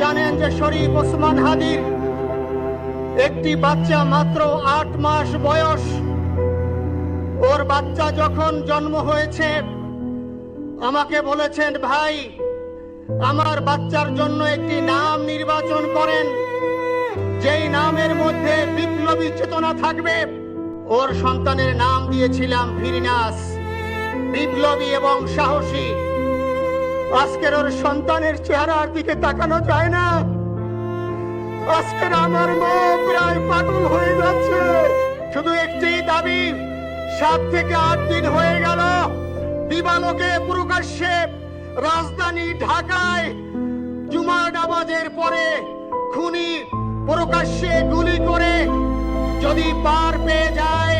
জানেন যে শরীফ ওসমান হাদির একটি বাচ্চা মাত্র আট মাস বয়স। ওর বাচ্চা যখন জন্ম হয়েছে, আমাকে বলেছেন, ভাই, আমার বাচ্চার জন্য একটি নাম নির্বাচন করেন। যেই নামের মধ্যে বিপ্লবী চেতনা থাকবে, ওর সন্তানের নাম দিয়েছিলাম ফিরিনাস। বিপ্লবী এবং সাহসী আজকের ওর সন্তানের চেহারার দিকে তাকানো যায় না। আজকের আমার মা প্রায় পাগল হয়ে যাচ্ছে। শুধু একটি দাবি, সাত থেকে আট দিন হয়ে গেল। দিবালোকে প্রকাশ্যে রাজধানী ঢাকায় জুমার নামাজের পরে খুনি প্রকাশ্যে গুলি করে যদি পার পেয়ে যায়,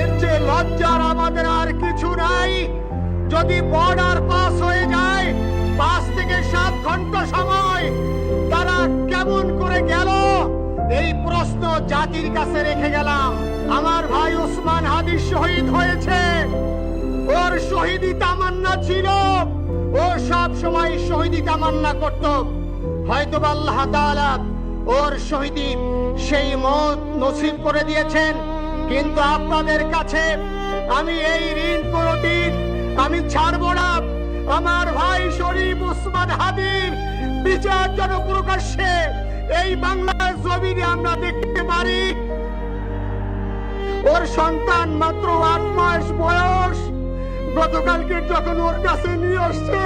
এর চেয়ে লজ্জার আমাদের আর কিছু নাই। যদি বর্ডার পাস হয়ে যায় পাঁচ থেকে সাত ঘণ্টা সময় তারা কেমন করে গেল? এই প্রশ্ন জাতির কাছে রেখে গেলাম। আমার ভাই ওসমান হাদি শহীদ হয়েছে। ওর শহীদি তামান্না ছিল। ও সব সময় শহীদি তামান্না করত। হয়তো আল্লাহ ওর শহীদি সেই মত নসিব করে দিয়েছেন। কিন্তু আপনাদের কাছে আমি এই ঋণ কোনদিন আমি ছাড়বো না। আমার ভাই শরীফ উসমান হাদির বিচার যেন প্রকাশ্যে এই বাংলার জমিনে আমরা দেখতে পারি, ওর সন্তান মাত্র আট মাস বয়স। গতকালকে যখন ওর কাছে নিয়ে আসছে,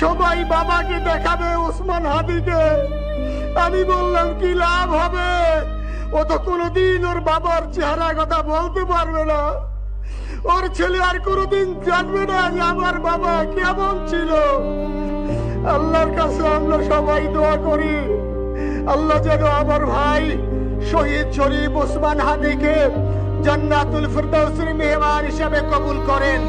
সবাই বাবাকে দেখাবে ওসমান হাবিকে আমি বললাম, কি লাভ হবে? ও তো কোনোদিন ওর বাবার চেহারা কথা বলতে পারবে না। ওর ছেলে আর কোনোদিন জানবে না যে আমার বাবা কেমন ছিল। আল্লাহর কাছে আমরা সবাই দোয়া করি। আল্লাহ যেন আমার ভাই শহীদ শরীফ ওসমান হাদিকে জান্নাতুল ফিরদাউসের মেহমান হিসাবে কবুল করেন।